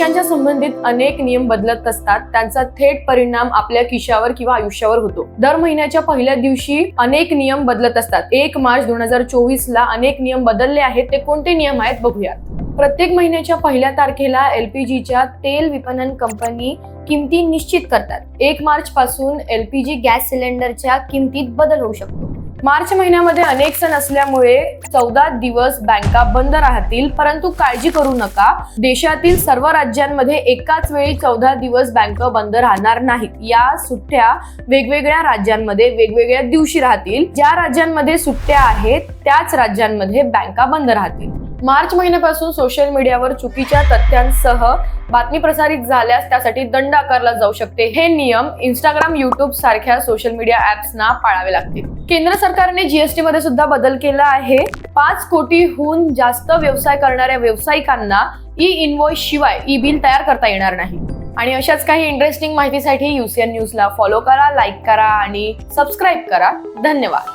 पैशांच्या संबंधित अनेक नियम बदलत असतात. त्यांचा थेट परिणाम आपल्या खिशावर किंवा आयुष्यावर होतो. दर महिन्याच्या पहिल्या दिवशी अनेक नियम बदलत असतात. एक मार्च दोन हजार चोवीस ला अनेक नियम बदलले आहेत. ते कोणते नियम आहेत बघूयात. प्रत्येक महिन्याच्या पहिल्या तारखेला एलपीजीच्या तेल विपणन कंपनी किमती निश्चित करतात. एक मार्च पासून एलपीजी गॅस सिलेंडरच्या किमतीत बदल होऊ शकतो. मार्च महिन्यामध्ये अनेक सण असल्यामुळे चौदा दिवस बँका बंद राहतील. परंतु काळजी करू नका. देशातील सर्व राज्यांमध्ये एकाच वेळी चौदा दिवस बँक बंद राहणार नाहीत. या सुट्ट्या वेगवेगळ्या राज्यांमध्ये वेगवेगळ्या दिवशी राहतील. ज्या राज्यांमध्ये सुट्ट्या आहेत त्याच राज्यांमध्ये बँका बंद राहतील. मार्च महिन्यापासून सोशल मीडियावर चुकीच्या तथ्यांसह बातमी प्रसारित झाल्यास त्यासाठी दंड आकारला जाऊ शकते. हे नियम इंस्टाग्राम युट्यूब सारख्या सोशल मीडिया ऍप्सना पाळावे लागतील. केंद्र सरकारने जीएसटी मध्ये सुद्धा बदल केला आहे. पाच कोटीहून जास्त व्यवसाय करणाऱ्या व्यावसायिकांना ई इनवॉइस शिवाय ई बिल तयार करता येणार नाही. आणि अशाच काही इंटरेस्टिंग माहितीसाठी युसीएन न्यूजला फॉलो करा लाईक करा आणि सबस्क्राईब करा. धन्यवाद.